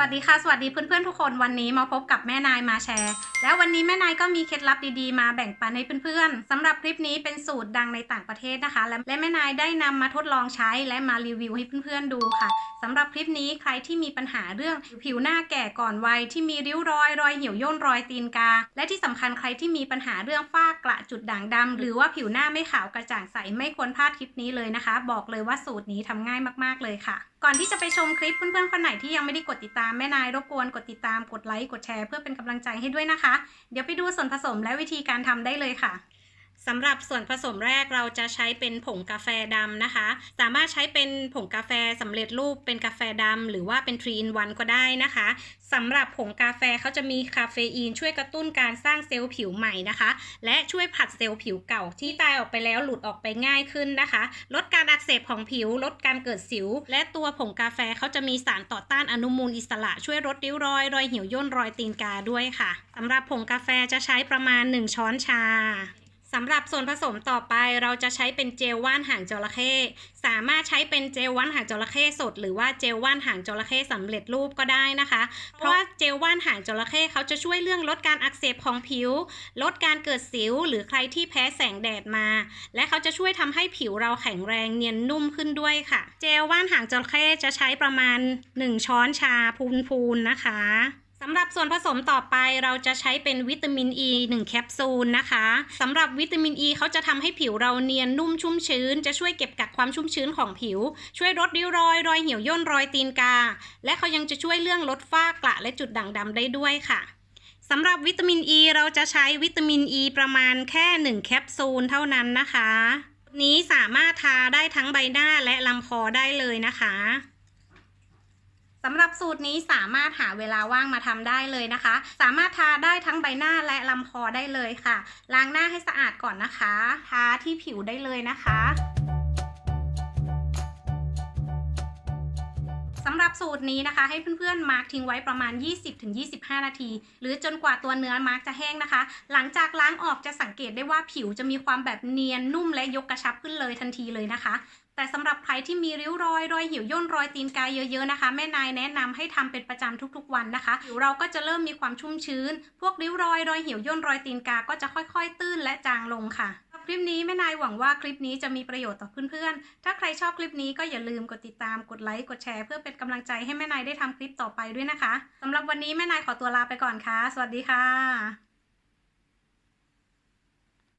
วัสดีค่ะ สวัสดีเพื่อนๆทุกคนวันนี้มาพบกับแม่นายมาแชร์ แล้ววันนี้แม่นายก็มีเคล็ดลับดีๆ มาแบ่งปันให้เพื่อนๆสำหรับคลิปนี้เป็นสูตรดังในต่างประเทศนะคะ และและแม่นายได้นำมาทดลองใช้และมารีวิวให้เพื่อนๆดูค่ะสำหรับคลิปนี้ใครที่มีปัญหาเรื่องผิวหน้าแก่ก่อนวัยที่มีริ้วรอยรอยเหี่ยวย่นรอยตีนกา และที่สำคัญใครที่มีปัญหาเรื่องฝ้ากระจุดด่างดำหรือว่าผิวหน้าไม่ขาวกระจ่างใสไม่ควรพลาดคลิปนี้เลยนะคะ บอกเลยว่าสูตรนี้ทำง่ายมากๆเลยค่ะ ก่อนที่จะไปชมคลิปเพื่อนๆคนไหนที่ยังไม่ได้กดติดตามแม่นายรบกวนกดติดตามกดไลค์กดแชร์เพื่อเป็นกำลังใจให้ด้วยนะคะ เดี๋ยวไปดูส่วนผสมและวิธีการทำได้เลยค่ะ สำหรับส่วนผสมแรกเราจะใช้เป็นผงกาแฟดำนะคะ สามารถใช้เป็นผงกาแฟสำเร็จรูปเป็นกาแฟดำหรือว่าเป็นทรีนวันก็ได้นะคะสำหรับผงกาแฟเขาจะมีคาเฟอีนช่วยกระตุ้นการสร้างเซลล์ผิวใหม่นะคะ และช่วยผลัดเซลล์ผิวเก่าที่ตายออกไปแล้วหลุดออกไปง่ายขึ้นนะคะ ลดการอักเสบของผิว ลดการเกิดสิว และตัวผงกาแฟเขาจะมีสารต่อต้านอนุมูลอิสระช่วยลดริ้วรอย รอยเหี่ยวย่นรอยตีนกาด้วยค่ะสำหรับผงกาแฟจะใช้ประมาณ 1 ช้อนชา สำหรับส่วนผสมต่อไปเราจะใช้เป็นเจลว่านหางจระเข้สามารถใช้เป็นเจลว่านหางจระเข้สด หรือว่าเจลว่านหางจระเข้สำเร็จรูปก็ได้นะคะ เพราะว่าเจลว่านหางจระเข้เขาจะช่วยเรื่องลดการอักเสบของผิว ลดการเกิดสิว หรือใครที่แพ้แสงแดดมา และเขาจะช่วยทำให้ผิวเราแข็งแรงเนียนนุ่มขึ้นด้วยค่ะ เจลว่านหางจระเข้จะใช้ประมาณ 1 ช้อนชาพูนๆนะคะ สำหรับส่วนผสมต่อไปเราจะใช้เป็นวิตามินอ E 1แคปซูลนะคะสำหรับวิตามินอ e ีเขาจะทำให้ผิวเราเนียนนุ่มชุ่มชื้น จะช่วยเก็บกักความชุ่มชื้นของผิว ช่วยลดริ้วรอย รอยเหี่ยวย่นรอยตีนกา และเขายังจะช่วยเรื่องลดฝ้ากระและจุดด่างดำได้ด้วยค่ะสำหรับวิตามินอ e ีเราจะใช้วิตามินอ e ีประมาณแค่ 1 แคปซูลเท่านั้นนะคะ นี้สามารถทาได้ทั้งใบหน้าและลำคอได้เลยนะคะ สำหรับสูตรนี้สามารถหาเวลาว่างมาทำได้เลยนะคะ สามารถทาได้ทั้งใบหน้าและลำคอได้เลยค่ะ ล้างหน้าให้สะอาดก่อนนะคะ ทาที่ผิวได้เลยนะคะ สำหรับสูตรนี้นะคะ ให้เพื่อนๆมาร์กทิ้งไว้ประมาณ 20-25 นาที หรือจนกว่าตัวเนื้อมาร์กจะแห้งนะคะ หลังจากล้างออกจะสังเกตได้ว่าผิวจะมีความแบบเนียนนุ่มและยกกระชับขึ้นเลยทันทีเลยนะคะ แต่สำหรับใครที่มีริ้วรอย รอยเหี่ยวย่นรอยตีนกายเยอะๆนะคะ แม่นายแนะนำให้ทำเป็นประจำทุกๆวันนะคะผิวเราก็จะเริ่มมีความชุ่มชื้น พวกริ้วรอยรอยเหี่ยวย่นรอยตีนกาก็จะค่อยๆ ตื้นและจางลงค่ะ คลิปนี้แม่นายหวังว่าคลิปนี้จะมีประโยชน์ต่อเพื่อนๆ ถ้าใครชอบคลิปนี้ก็อย่าลืมกดติดตาม กดไลค์ กดแชร์เพื่อเป็นกำลังใจให้แม่นายได้ทำคลิปต่อไปด้วยนะคะสำหรับวันนี้แม่นายขอตัวลาไปก่อนค่ะ สวัสดีค่ะ